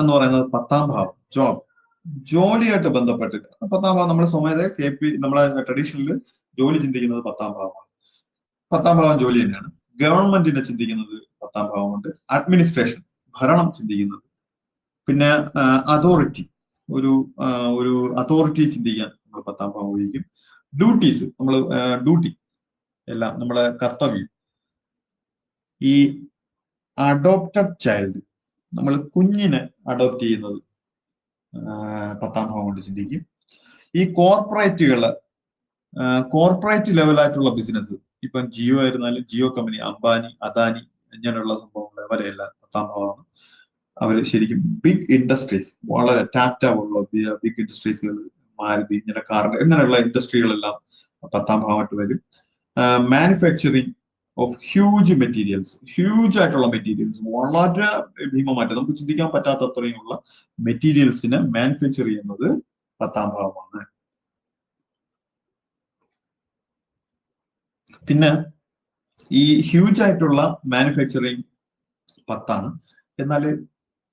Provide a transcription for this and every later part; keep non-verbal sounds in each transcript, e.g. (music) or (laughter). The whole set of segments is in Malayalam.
എന്ന് പറയുന്നത് പത്താം ഭാവം ജോബ് ജോലിയായിട്ട് ബന്ധപ്പെട്ട് പത്താം ഭാവം നമ്മുടെ സ്വമേധ കെ പി നമ്മളെ ട്രഡീഷണലിൽ ജോലി ചിന്തിക്കുന്നത് പത്താം ഭാവമാണ്. പത്താം ഭാവം ജോലി തന്നെയാണ്. ഗവൺമെന്റിനെ ചിന്തിക്കുന്നത് പത്താം ഭാവമുണ്ട്. അഡ്മിനിസ്ട്രേഷൻ ഭരണം ചിന്തിക്കുന്നത്. പിന്നെ അതോറിറ്റി ഒരു ഒരു അതോറിറ്റി ചിന്തിക്കാൻ നമ്മൾ പത്താം ഭാവം ഉപയോഗിക്കും. ഡ്യൂട്ടീസ് നമ്മൾ ഡ്യൂട്ടി എല്ലാം നമ്മളെ കർത്തവ്യം. ഈ അഡോപ്റ്റഡ് ചൈൽഡ് നമ്മൾ കുഞ്ഞിനെ അഡോപ്റ്റ് ചെയ്യുന്നത് പത്താം ഭാവം കൊണ്ട് ചിന്തിക്കും. ഈ കോർപ്പറേറ്റുകൾ കോർപ്പറേറ്റ് ലെവലായിട്ടുള്ള ബിസിനസ് ഇപ്പം ജിയോ ആയിരുന്നാലും ജിയോ കമ്പനി അംബാനി അദാനി ഇങ്ങനെയുള്ള സംഭവങ്ങൾ അവരെല്ലാം പത്താം ഭാവമാണ് അവർ ശരിക്കും ബിഗ് ഇൻഡസ്ട്രീസ് വളരെ ടാറ്റ പോലുള്ള ബിഗ് ഇൻഡസ്ട്രീസുകൾ മാരുതി ഇങ്ങനെ കാറിന്റെ ഇങ്ങനെയുള്ള ഇൻഡസ്ട്രികളെല്ലാം പത്താം ഭാവമായിട്ട് വരും. Manufacturing of huge materials huge ആയിട്ടുള്ള മെറ്റീരിയൽസ് വളരെ ഭീമമായിട്ട്. നമുക്ക് ചിന്തിക്കാൻ പറ്റാത്ത അത്രയുമുള്ള മെറ്റീരിയൽസിനെ മാനുഫാക്ചർ ചെയ്യുന്നത് പത്താം ഭാവമാണ് പിന്നെ ഈ ഹ്യൂജ് ആയിട്ടുള്ള മാനുഫാക്ചറിങ് പത്താണ്. എന്നാൽ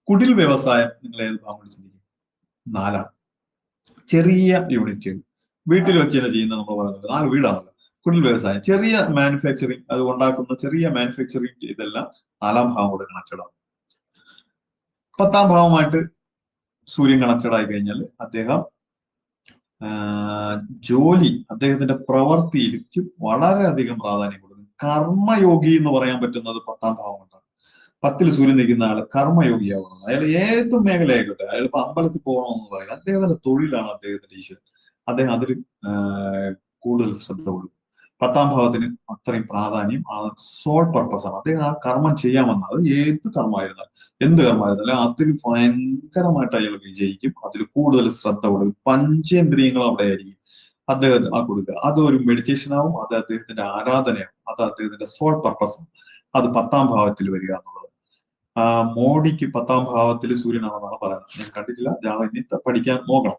കുടിൽ വ്യവസായം നിങ്ങൾ ഏത് ഭാഗം കൊണ്ട് ചിന്തിക്കും? നാലാണ് ചെറിയ യൂണിറ്റുകൾ വീട്ടിൽ വെച്ച് തന്നെ ചെയ്യുന്നത് നമ്മൾ പറയുന്നത് നാല് വീടാണല്ലോ. കുടിൽ വ്യവസായം ചെറിയ മാനുഫാക്ചറിങ് അത് ഉണ്ടാക്കുന്ന ചെറിയ മാനുഫാക്ചറിങ് ഇതെല്ലാം നാലാം ഭാവം കൂടെ കണക്റ്റഡ് ആണ്. പത്താം ഭാവമായിട്ട് സൂര്യൻ കണക്റ്റഡ് ആയി കഴിഞ്ഞാൽ അദ്ദേഹം ജോലി അദ്ദേഹത്തിന്റെ പ്രവൃത്തിയിലേക്ക് വളരെയധികം പ്രാധാന്യം കൊടുക്കും കർമ്മയോഗി എന്ന് പറയാൻ പറ്റുന്നത് പത്താം ഭാവം കൊണ്ടാണ് പത്തിൽ സൂര്യൻ നിൽക്കുന്ന ആൾ കർമ്മയോഗിയാവുന്നത്. അയാൾ ഏത് മേഖലയായിക്കോട്ടെ അയാൾ ഇപ്പൊ അമ്പലത്തിൽ പോകണമെന്ന് പറയില്ല അദ്ദേഹത്തിന്റെ തൊഴിലാണ് അദ്ദേഹത്തിന്റെ ഈശ്വരൻ. അദ്ദേഹം അതിൽ കൂടുതൽ ശ്രദ്ധ കൊടുക്കും പത്താം ഭാവത്തിന് അത്രയും പ്രാധാന്യം ആ സോൾ പർപ്പസ് ആണ്. അദ്ദേഹം ആ കർമ്മം ചെയ്യാൻ വന്നത് ഏത് കർമ്മമായിരുന്നാലും. എന്ത് കർമ്മമായിരുന്നാലും അതിൽ ഭയങ്കരമായിട്ട് അയാൾ വിജയിക്കും. അതിൽ കൂടുതൽ ശ്രദ്ധ കൊടുക്കും. പഞ്ചേന്ദ്രിയങ്ങൾ അവിടെ ആയിരിക്കും അദ്ദേഹത്തിന് ആ കൊടുക്കുക. അത് ഒരു മെഡിറ്റേഷൻ ആവും അത് അദ്ദേഹത്തിന്റെ ആരാധനയാവും അത് അദ്ദേഹത്തിന്റെ സോൾ പർപ്പസ് അത് പത്താം ഭാവത്തിൽ വരിക എന്നുള്ളത്. മോഡിക്ക് പത്താം ഭാവത്തിൽ സൂര്യനാണെന്നാണ് പറയുന്നത്. ഞാൻ കണ്ടിട്ടില്ല. ഞാൻ ഇനി പഠിക്കാൻ നോക്കണം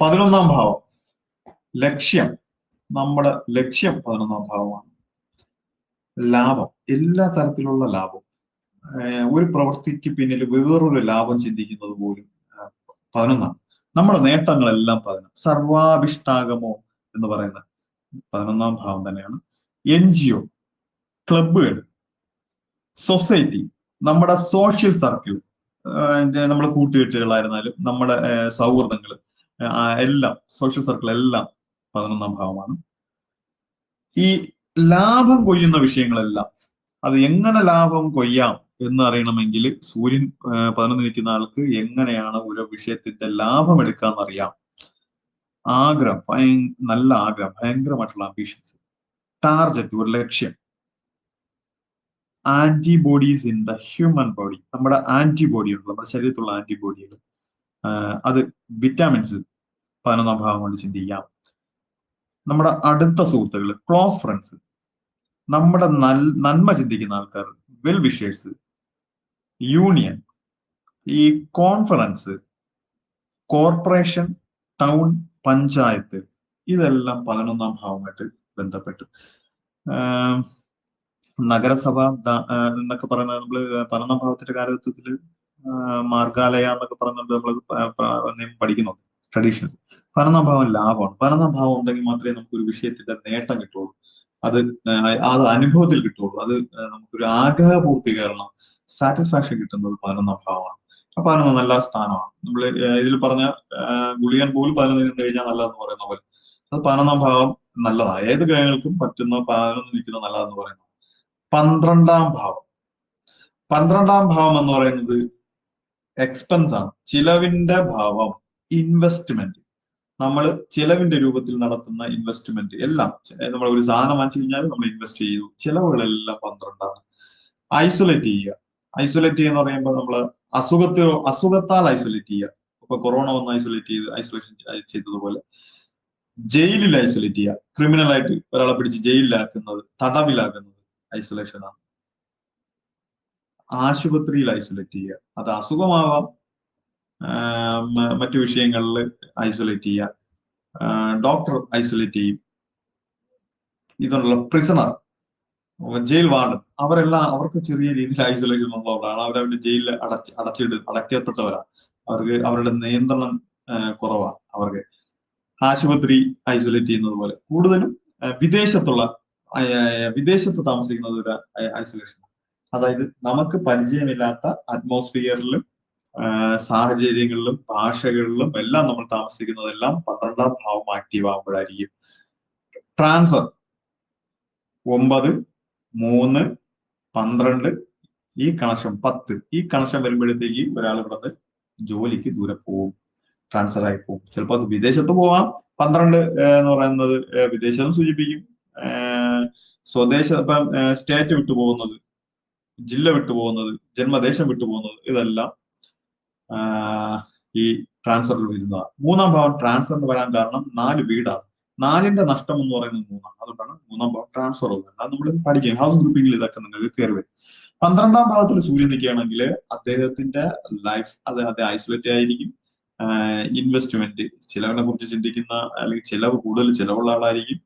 പതിനൊന്നാം ഭാവം. ലക്ഷ്യം. നമ്മുടെ ലക്ഷ്യം പതിനൊന്നാം ഭാവമാണ്. ലാഭം എല്ലാ തരത്തിലുള്ള ലാഭം. ഒരു പ്രവൃത്തിക്ക് പിന്നിൽ വേറൊരു ലാഭം ചിന്തിക്കുന്നത് പോലും പതിനൊന്നാണ്. നമ്മുടെ നേട്ടങ്ങളെല്ലാം പതിനൊന്ന്. സർവാഭിഷ്ടാഗമോ എന്ന് പറയുന്ന പതിനൊന്നാം ഭാവം തന്നെയാണ്. എൻ ജി ഒ ക്ലബുകൾ സൊസൈറ്റി നമ്മുടെ സോഷ്യൽ സർക്കിൾ നമ്മുടെ കൂട്ടുകെട്ടുകളായിരുന്നാലും നമ്മുടെ സൗഹൃദങ്ങൾ എല്ലാം സോഷ്യൽ സർക്കിൾ എല്ലാം പതിനൊന്നാം ഭാവമാണ്. ഈ ലാഭം കൊയ്യുന്ന വിഷയങ്ങളെല്ലാം അത് എങ്ങനെ ലാഭം കൊയ്യാം എന്ന് അറിയണമെങ്കിൽ സൂര്യൻ പതിനൊന്ന് നിൽക്കുന്ന ആൾക്ക് എങ്ങനെയാണ് ഒരു വിഷയത്തിന്റെ ലാഭം എടുക്കാന്ന് അറിയാം. ആഗ്രഹം ഭയ നല്ല ആഗ്രഹം ഭയങ്കരമായിട്ടുള്ള അംബീഷൻസ് ടാർജറ്റ് ഒരു ലക്ഷ്യം. Antibodies in the human body നമ്മുടെ ആന്റിബോഡി ഉണ്ട് നമ്മുടെ ശരീരത്തിലുള്ള ആന്റിബോഡികൾ അത് വിറ്റാമിൻസ് പതിനൊന്നാം ഭാഗം കൊണ്ട് ചിന്തിക്കാം. നമ്മുടെ അടുത്ത സുഹൃത്തുക്കൾ ക്ലോസ് ഫ്രണ്ട്സ് നമ്മുടെ നന്മ ചിന്തിക്കുന്ന ആൾക്കാർ വെൽ വിഷേഴ്സ് യൂണിയൻ ഈ കോൺഫറൻസ് കോർപ്പറേഷൻ ടൗൺ പഞ്ചായത്ത് ഇതെല്ലാം പതിനൊന്നാം ഭാവമായിട്ട് ബന്ധപ്പെട്ടു. നഗരസഭ എന്നൊക്കെ പറയുന്നത് നമ്മൾ പതിനൊന്നാം ഭാവത്തിന്റെ കാലഘട്ടത്തിൽ മാർഗാലയ എന്നൊക്കെ പറയുന്നുണ്ട് നമ്മൾ പഠിക്കുന്നുണ്ട് ട്രഡീഷണൽ പതിനൊന്നാം ഭാവം ലാഭമാണ്. പതിനൊന്നാം ഭാവം ഉണ്ടെങ്കിൽ മാത്രമേ നമുക്ക് ഒരു വിഷയത്തിന്റെ നേട്ടം കിട്ടുള്ളൂ. അത് അത് അനുഭവത്തിൽ കിട്ടുള്ളൂ. അത് നമുക്കൊരു ആഗ്രഹ പൂർത്തീകരണം സാറ്റിസ്ഫാക്ഷൻ കിട്ടുന്നത് പതിനൊന്നാം ഭാവമാണ് അപ്പൊ പതിനൊന്ന് നല്ല സ്ഥാനമാണ്. നമ്മൾ ഇതിൽ പറഞ്ഞ ഗുളികൻ പോലും പതിനൊന്ന് നിന്ന് കഴിഞ്ഞാൽ നല്ലതെന്ന് പറയുന്ന പോലെ. അത് പതിനൊന്നാം നല്ലതാണ്. ഏത് ഗ്രഹങ്ങൾക്കും പറ്റുന്ന പതിനൊന്ന് നിൽക്കുന്ന നല്ലതെന്ന് പറയുന്നത് പന്ത്രണ്ടാം ഭാവം. പന്ത്രണ്ടാം ഭാവം എന്ന് പറയുന്നത് എക്സ്പെൻസ് ആണ്. ചിലവിന്റെ ഭാവം ഇൻവെസ്റ്റ്മെന്റ് നമ്മൾ ചിലവിന്റെ രൂപത്തിൽ നടത്തുന്ന ഇൻവെസ്റ്റ്മെന്റ് എല്ലാം നമ്മൾ ഒരു സാധനം വാങ്ങിച്ചു കഴിഞ്ഞാൽ നമ്മൾ ഇൻവെസ്റ്റ് ചെയ്തു. ചിലവുകളെല്ലാം പന്ത്രണ്ടാണ്. ഐസൊലേറ്റ് ചെയ്യുക. ഐസൊലേറ്റ് ചെയ്യുക എന്ന് പറയുമ്പോൾ നമ്മൾ അസുഖത്തെ അസുഖത്താൽ ഐസൊലേറ്റ് ചെയ്യുക. ഇപ്പൊ കൊറോണ വന്ന് ഐസൊലേറ്റ് ചെയ്ത് ഐസൊലേഷൻ ചെയ്തതുപോലെ. ജയിലിൽ ഐസൊലേറ്റ് ചെയ്യുക. ക്രിമിനൽ ആയിട്ട് ഒരാളെ പിടിച്ച് ജയിലിലാക്കുന്നത് തടവിലാക്കുന്നത് ഐസൊലേഷനാണ് ആശുപത്രിയിൽ ഐസൊലേറ്റ് ചെയ്യുക. അത് അസുഖമാവാം. മറ്റു വിഷയങ്ങളിൽ ഐസൊലേറ്റ് ചെയ്യുക. ഡോക്ടർ ഐസൊലേറ്റ് ചെയ്യും. ഇതുള്ള പ്രിസണർ ജയിൽ വാർഡൻ. അവരെല്ലാം അവർക്ക് ചെറിയ രീതിയിൽ ഐസൊലേഷൻ ഉള്ളവരാണ്. അവരവരുടെ ജയിലിൽ അടച്ച് അടച്ചിട്ട് അടയ്ക്കപ്പെട്ടവരാണ് അവർക്ക് അവരുടെ നിയന്ത്രണം കുറവാണ് അവർക്ക്. ആശുപത്രി ഐസൊലേറ്റ് ചെയ്യുന്നത് പോലെ. കൂടുതലും വിദേശത്തുള്ള വിദേശത്ത് താമസിക്കുന്നത് ഒരു ഐസൊലേഷൻ അതായത് നമുക്ക് പരിചയമില്ലാത്ത അറ്റ്മോസ്ഫിയറിലും സാഹചര്യങ്ങളിലും ഭാഷകളിലും എല്ലാം നമ്മൾ താമസിക്കുന്നതെല്ലാം പന്ത്രണ്ടാം ഭാവം ആക്റ്റീവ് ആകുമ്പോഴായിരിക്കും ട്രാൻസ്ഫർ ഒമ്പത് മൂന്ന് പന്ത്രണ്ട് ഈ കണക്ഷൻ പത്ത്. ഈ കണക്ഷൻ വരുമ്പോഴത്തേക്ക് ഒരാൾ ഇവിടെ ജോലിക്ക് ദൂരെ പോകും ട്രാൻസ്ഫർ ആയി പോകും ചിലപ്പോൾ അത് വിദേശത്ത് പോവാം. പന്ത്രണ്ട് എന്ന് പറയുന്നത് വിദേശം സൂചിപ്പിക്കും. സ്വദേശ ഇപ്പം സ്റ്റേറ്റ് വിട്ടുപോകുന്നത് ജില്ല വിട്ടുപോകുന്നത് ജന്മദേശം വിട്ടുപോകുന്നത് ഇതെല്ലാം ഈ ട്രാൻസ്ഫറിൽ വരുന്നതാണ് മൂന്നാം ഭാവം ട്രാൻസ്ഫറിന് വരാൻ കാരണം നാല് വീടാണ്. നാലിന്റെ നഷ്ടം എന്ന് പറയുന്നത് മൂന്നാണ്. അതുകൊണ്ടാണ് മൂന്നാം ഭാവം ട്രാൻസ്ഫർ അത് നമ്മൾ പഠിക്കും. ഹൗസ് ഗ്രൂപ്പിംഗിൽ ഇതൊക്കെ നിങ്ങൾക്ക് കയറി വരും. പന്ത്രണ്ടാം ഭാവത്തിൽ സൂര്യൻ നിൽക്കുകയാണെങ്കിൽ അദ്ദേഹത്തിന്റെ ലൈഫ് അദ്ദേഹത്തെ ഐസൊലേറ്റ് ആയിരിക്കും. ഇൻവെസ്റ്റ്മെന്റ് ചിലവിനെ കുറിച്ച് ചിന്തിക്കുന്ന അല്ലെങ്കിൽ ചിലവ് കൂടുതൽ ചിലവുള്ള ആളായിരിക്കും.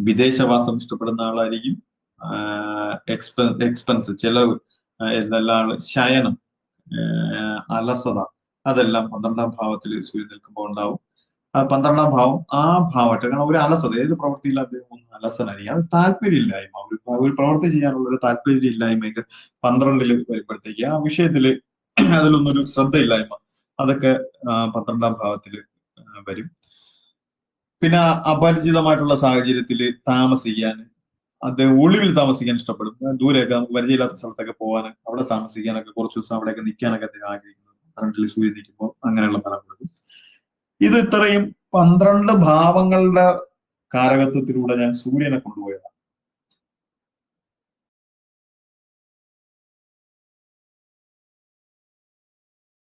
വിദേശവാസം ഇഷ്ടപ്പെടുന്ന ആളായിരിക്കും. എക്സ്പെൻസ് ചിലവ് ഇതെല്ലാം ശയനം അലസത. അതെല്ലാം പന്ത്രണ്ടാം ഭാവത്തിൽ സൂര്യൻ നിൽക്കുമ്പോൾ ഉണ്ടാവും. പന്ത്രണ്ടാം ഭാവം ആ ഭാവമായിട്ട് കാരണം ഒരു അലസത. ഏത് പ്രവൃത്തിയിൽ അദ്ദേഹം ഒന്ന് അലസനായിരിക്കും? അത് താല്പര്യമില്ലായ്മ. ഒരു ഒരു പ്രവൃത്തി ചെയ്യാനുള്ള ഒരു താല്പര്യമില്ലായ്മയൊക്കെ പന്ത്രണ്ടിൽ വരുമ്പോഴത്തേക്ക് ആ വിഷയത്തിൽ (clears throat) അതിലൊന്നൊരു ശ്രദ്ധയില്ലായ്മ. അതൊക്കെ പന്ത്രണ്ടാം ഭാവത്തിൽ വരും. പിന്നെ അപരിചിതമായിട്ടുള്ള സാഹചര്യത്തിൽ താമസിക്കാൻ അദ്ദേഹം ഒളിവിൽ താമസിക്കാൻ ഇഷ്ടപ്പെടും. ദൂരെയൊക്കെ നമുക്ക് പരിചയമില്ലാത്ത സ്ഥലത്തൊക്കെ പോകാൻ അവിടെ താമസിക്കാനൊക്കെ കുറച്ച് ദിവസം അവിടെയൊക്കെ നിൽക്കാനൊക്കെ അദ്ദേഹം ആഗ്രഹിക്കുന്നു. പന്ത്രണ്ടിൽ സൂര്യൻ നിൽക്കുമ്പോൾ അങ്ങനെയുള്ള ഫലം ഇത് ഇത്രയും പന്ത്രണ്ട് ഭാവങ്ങളുടെ കാരകത്വത്തിലൂടെ ഞാൻ സൂര്യനെ കൊണ്ടുപോയതാണ്.